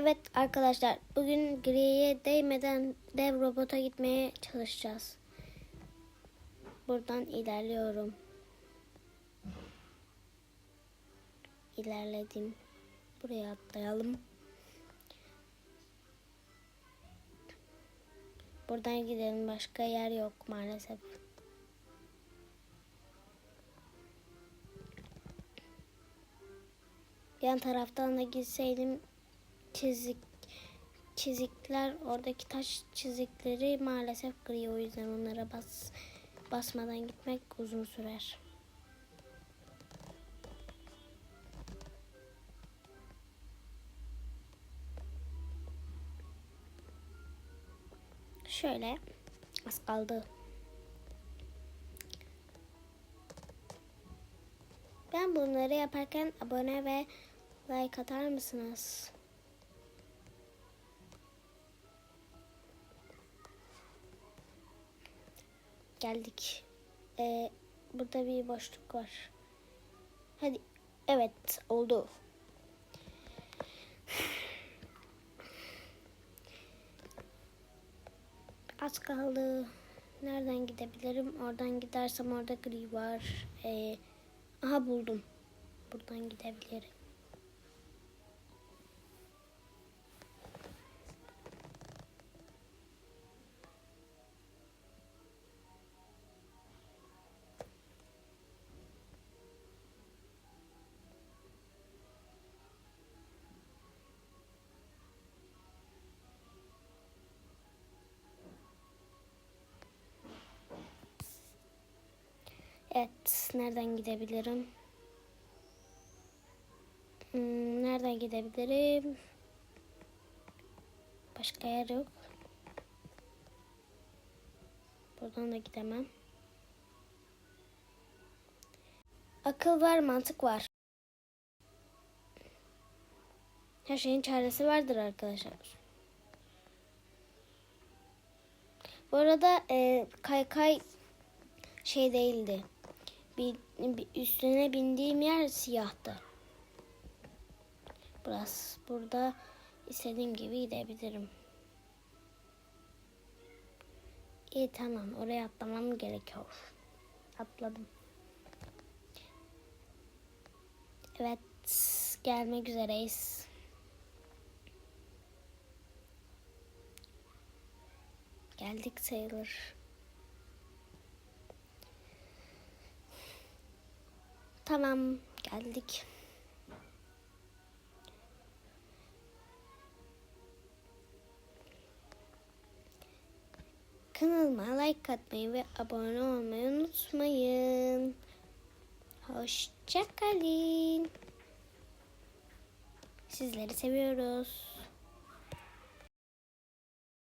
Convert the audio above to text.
Evet arkadaşlar bugün griye değmeden dev robota gitmeye çalışacağız. Buradan ilerliyorum. İlerledim. Buraya atlayalım. Buradan gidelim. Başka yer yok maalesef. Yan taraftan da gitseydim çizik çizikler oradaki taş çizikleri maalesef gri o yüzden onlara bas basmadan gitmek uzun sürer. Şöyle az kaldı. Ben bunları yaparken abone ve like atar mısınız? Geldik. Ee, burada bir boşluk var. Hadi. Evet oldu. Az kaldı. Nereden gidebilirim? Oradan gidersem orada gri var. Ee, aha buldum. Buradan gidebilirim. Evet, nereden gidebilirim? Hmm, nereden gidebilirim? Başka yer yok. Buradan da gidemem. Akıl var, mantık var. Her şeyin çaresi vardır arkadaşlar. Bu arada e, kaykay şey değildi. Üstüne bindiğim yer siyahtı. Burası. Burada istediğim gibi gidebilirim. İyi tamam. Oraya atlamam gerekiyor. Atladım. Evet. Gelmek üzereyiz. Geldik sayılır. Tamam, geldik. Kanalıma like atmayı ve abone olmayı unutmayın. Hoşçakalın. Sizleri seviyoruz.